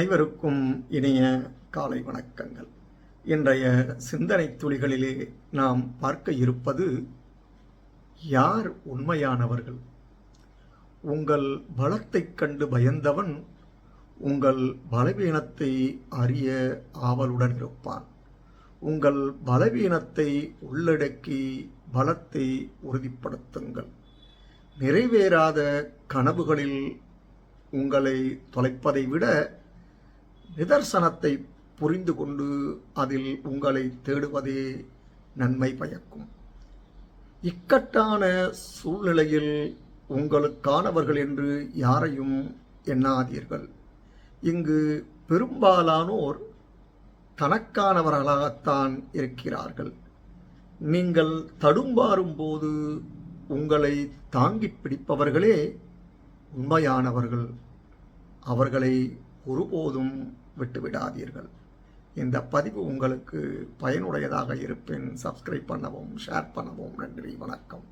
அனைவருக்கும் இனிய காலை வணக்கங்கள். இன்றைய சிந்தனை துளிகளிலே நாம் பார்க்க இருப்பது யார் உண்மையானவர்கள்? உங்கள் பலத்தைக் கண்டு பயந்தவன் உங்கள் பலவீனத்தை அறிய ஆவலுடன் இருப்பான். உங்கள் பலவீனத்தை உள்ளடக்கி பலத்தை உறுதிப்படுத்துங்கள். நிறைவேறாத கனவுகளில் உங்களை தொலைப்பதை விட நிதர்சனத்தை புரிந்து கொண்டு அதில் உங்களை தேடுவதே நன்மை பயக்கும். இக்கட்டான சூழ்நிலையில் உங்களுக்கானவர்கள் என்று யாரையும் எண்ணாதீர்கள். இங்கு பெரும்பாலானோர் தனக்கானவர்களாகத்தான் இருக்கிறார்கள். நீங்கள் தடும்பாறும் போது உங்களை தாங்கிப் பிடிப்பவர்களே உண்மையானவர்கள். அவர்களை ஒருபோதும் விட்டுவிடாதீர்கள். இந்த பதிவு உங்களுக்கு பயனுடையதாக இருப்பின் சப்ஸ்கிரைப் பண்ணவும் ஷேர் பண்ணவும் நன்றி வணக்கம்.